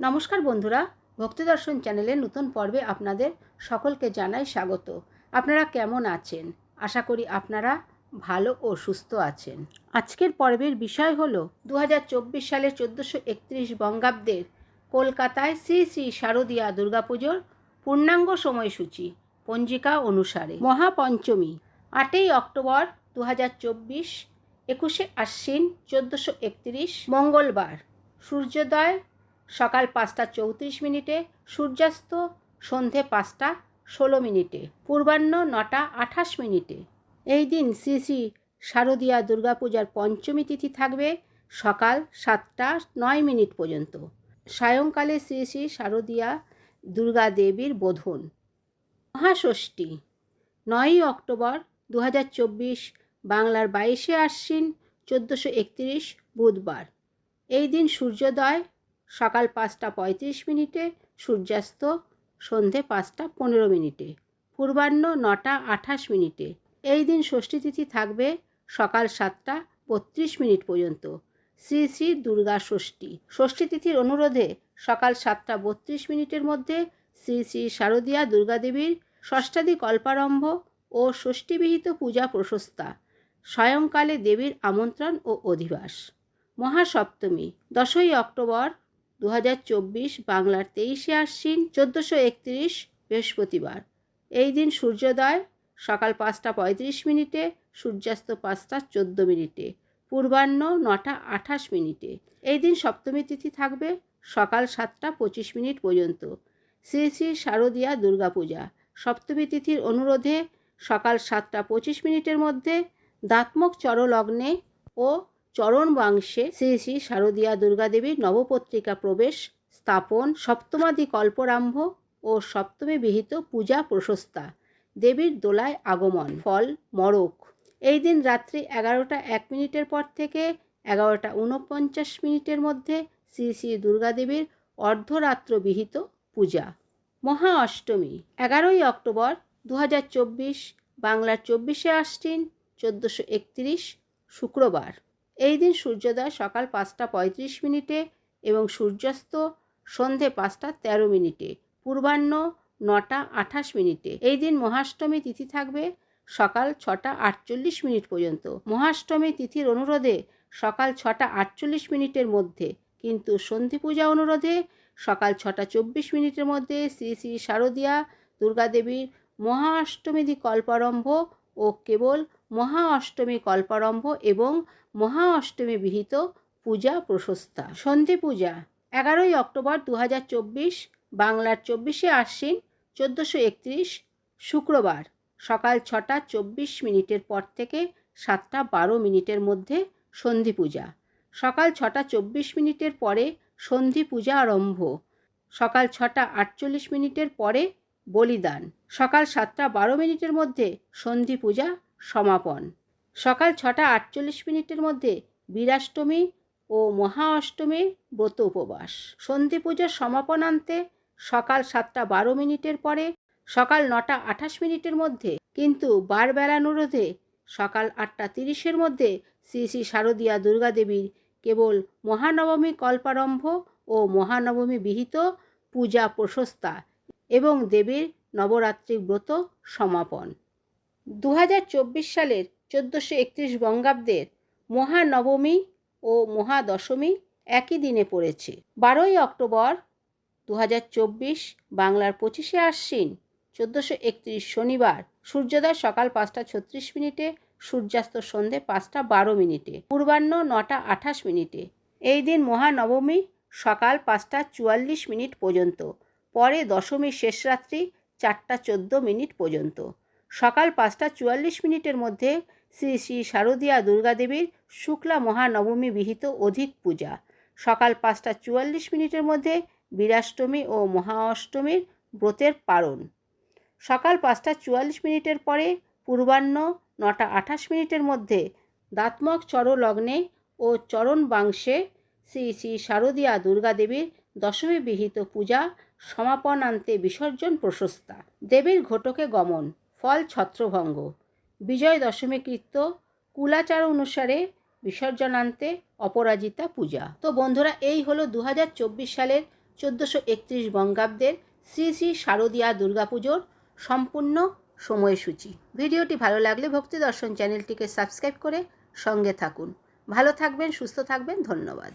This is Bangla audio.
নমস্কার বন্ধুরা, ভক্তি দর্শন চ্যানেলের নতুন পর্বে আপনাদের সকলকে জানাই স্বাগত। আপনারা কেমন আছেন? আশা করি আপনারা ভালো ও সুস্থ আছেন। আজকের পর্বের বিষয় হল দু সালের চোদ্দোশো একত্রিশ বঙ্গাব্দের কলকাতায় শ্রী শ্রী শারদীয়া দুর্গাপুজোর পূর্ণাঙ্গ সময়সূচি, পঞ্জিকা অনুসারে। মহাপঞ্চমী, আটই অক্টোবর দু হাজার চব্বিশ, একুশে আশ্বিন চোদ্দোশো একত্রিশ, মঙ্গলবার। সূর্যোদয় সকাল পাঁচটা চৌত্রিশ মিনিটে, সূর্যাস্ত সন্ধে পাঁচটা ষোলো মিনিটে, পূর্বাহ্ন নটা আঠাশ মিনিটে। এই দিন শ্রী শ্রী শারদীয়া দুর্গাপূজার পঞ্চমী তিথি থাকবে সকাল সাতটা নয় মিনিট পর্যন্ত। সায়ংকালে শ্রী শ্রী শারদীয়া দুর্গা দেবীর বোধন। মহাষষ্ঠী, নয়ই অক্টোবর দু হাজার চব্বিশ, বাংলার বাইশে আশ্বিন চোদ্দোশো একত্রিশ, বুধবার। এই দিন সূর্যোদয় সকাল পাঁচটা পঁয়ত্রিশ মিনিটে, সূর্যাস্ত সন্ধে পাঁচটা পনেরো মিনিটে, পূর্বাহ্ন নটা আঠাশ মিনিটে। এই দিন ষষ্ঠী তিথি থাকবে সকাল সাতটা বত্রিশ মিনিট পর্যন্ত। শ্রী শ্রী দুর্গা ষষ্ঠী। ষষ্ঠী তিথির অনুরোধে সকাল সাতটা বত্রিশ মিনিটের মধ্যে শ্রী শ্রী শারদীয়া দুর্গাদেবীর ষষ্ঠাদি কল্পারম্ভ ও ষষ্ঠীবিহিত পূজা প্রশস্তা স্বয়ংকালে দেবীর আমন্ত্রণ ও অধিবাস। মহাসপ্তমী, দশই অক্টোবর দু হাজার চব্বিশ বাংলার তেইশে আশ্বিন, চোদ্দোশো একত্রিশ বৃহস্পতিবার। এই দিন সূর্যোদয়, সকাল পাঁচটা পঁয়ত্রিশ মিনিটে, সূর্যাস্ত পাঁচটা চোদ্দ মিনিটে, পূর্বাহ্ন নটা আঠাশ মিনিটে। এই দিন সপ্তমী তিথি থাকবে সকাল সাতটা পঁচিশ মিনিট পর্যন্ত। শ্রী শ্রী শারদীয়া দুর্গাপূজা। সপ্তমী তিথির অনুরোধে সকাল সাতটা পঁচিশ মিনিটের মধ্যে দাত্মক চরলগ্নে ও চরণ বাংশে শ্রী শ্রী শারদীয়া দুর্গাদেবীর নবপত্রিকা প্রবেশ, স্থাপন, সপ্তমাদি কল্পরাম্ভ ও সপ্তমী বিহিত পূজা প্রশস্তা, দেবীর দোলায় আগমন, ফল মরক এই দিন রাত্রি এগারোটা এক মিনিটের পর থেকে এগারোটা উনপঞ্চাশ মিনিটের মধ্যে শ্রী শ্রী দুর্গাদেবীর অর্ধরাত্র বিহিত পূজা। মহা অষ্টমী, এগারোই অক্টোবর দু হাজার চব্বিশ, বাংলার চব্বিশে আশ্বিন, চোদ্দোশো শুক্রবার। এই দিন সূর্যোদয় সকাল পাঁচটা পঁয়ত্রিশ মিনিটে এবং সূর্যাস্ত সন্ধে পাঁচটা তেরো মিনিটে, পূর্বাহ্ন নটা আঠাশ মিনিটে। এই দিন মহাষ্টমী তিথি থাকবে সকাল ছটা আটচল্লিশ মিনিট পর্যন্ত। মহাষ্টমী তিথির অনুরোধে সকাল ছটা আটচল্লিশ মিনিটের মধ্যে, কিন্তু সন্ধি পূজা অনুরোধে সকাল ছটা চব্বিশ মিনিটের মধ্যে শ্রী শ্রী শারদীয়া দুর্গাদেবীর মহা অষ্টমীদি কল্পারম্ভ ও কেবল মহা অষ্টমী কল্পারম্ভ এবং মহা অষ্টমী বিহিত পূজা প্রশস্তা। সন্ধি পূজা, এগারোই অক্টোবর দু হাজার চব্বিশ, বাংলার চব্বিশে আশ্বিন, চোদ্দোশো একত্রিশ, শুক্রবার, সকাল ছটা চব্বিশ মিনিটের পর থেকে সাতটা বারো মিনিটের মধ্যে সন্ধি পূজা। সকাল ছটা চব্বিশ মিনিটের পরে সন্ধি পূজা আরম্ভ। সকাল ছটা আটচল্লিশ মিনিটের পরে বলিদান। সকাল সাতটা বারো মিনিটের মধ্যে সন্ধি পূজা সমাপন। সকাল ছটা আটচল্লিশ মিনিটের মধ্যে বীরাষ্টমী ও মহা অষ্টমীর ব্রত উপবাস। সন্ধি পূজার সমাপনান্তে সকাল সাতটা বারো মিনিটের পরে সকাল নটা আঠাশ মিনিটের মধ্যে কিন্তু বারবেলানুরোধে সকাল আটটা তিরিশের মধ্যে শ্রী শ্রী শারদীয়া দুর্গাদেবীর কেবল মহানবমী কল্পারম্ভ ও মহানবমী বিহিত পূজা প্রশস্তা এবং দেবীর নবরাত্রি ব্রত সমাপন। দু হাজার চব্বিশ সালের চোদ্দোশো একত্রিশ বঙ্গাব্দের মহানবমী ও মহাদশমী একই দিনে পড়েছে। বারোই অক্টোবর দু হাজার চব্বিশ বাংলার পঁচিশে আশ্বিন চোদ্দোশো একত্রিশ শনিবার, সূর্যোদয় সকাল পাঁচটা ছত্রিশ মিনিটে, সূর্যাস্ত সন্ধে পাঁচটা বারো মিনিটে, পূর্বাহ্ন নটা আঠাশ মিনিটে। এই দিন মহানবমী সকাল পাঁচটা চুয়াল্লিশ মিনিট পর্যন্ত, পরে দশমীর শেষ রাত্রি চারটা চোদ্দ মিনিট পর্যন্ত। সকাল পাঁচটা চুয়াল্লিশ মিনিটের মধ্যে শ্রী শ্রী শারদীয়া দুর্গাদেবীর শুক্লা মহানবমী বিহিত অধিক পূজা। সকাল পাঁচটা চুয়াল্লিশ মিনিটের মধ্যে বীরাষ্টমী ও মহা অষ্টমীর ব্রতের পারণ সকাল পাঁচটা চুয়াল্লিশ মিনিটের পরে পূর্বাহ্ন নটা আঠাশ মিনিটের মধ্যে দাত্মক চরলগ্নে ও চরণ বাংশে শ্রী শ্রী শারদীয়া দুর্গাদেবীর দশমী বিহিত পূজা সমাপনান্তে বিসর্জন প্রশস্তা। দেবীর ঘটকে গমন। ফল ছত্রভঙ্গ। বিজয় দশমী কৃত্য কুলাচার অনুসারে বিসর্জনান্তে অপরাজিতা পূজা। তো বন্ধুরা, এই হলো দু হাজার চব্বিশ সালের চোদ্দোশো একত্রিশ বঙ্গাব্দের শ্রী শ্রী শারদীয়া দুর্গাপুজোর সম্পূর্ণ সময়সূচি। ভিডিওটি ভালো লাগলে ভক্তি দর্শন চ্যানেলটিকে সাবস্ক্রাইব করে সঙ্গে থাকুন। ভালো থাকবেন, সুস্থ থাকবেন, ধন্যবাদ।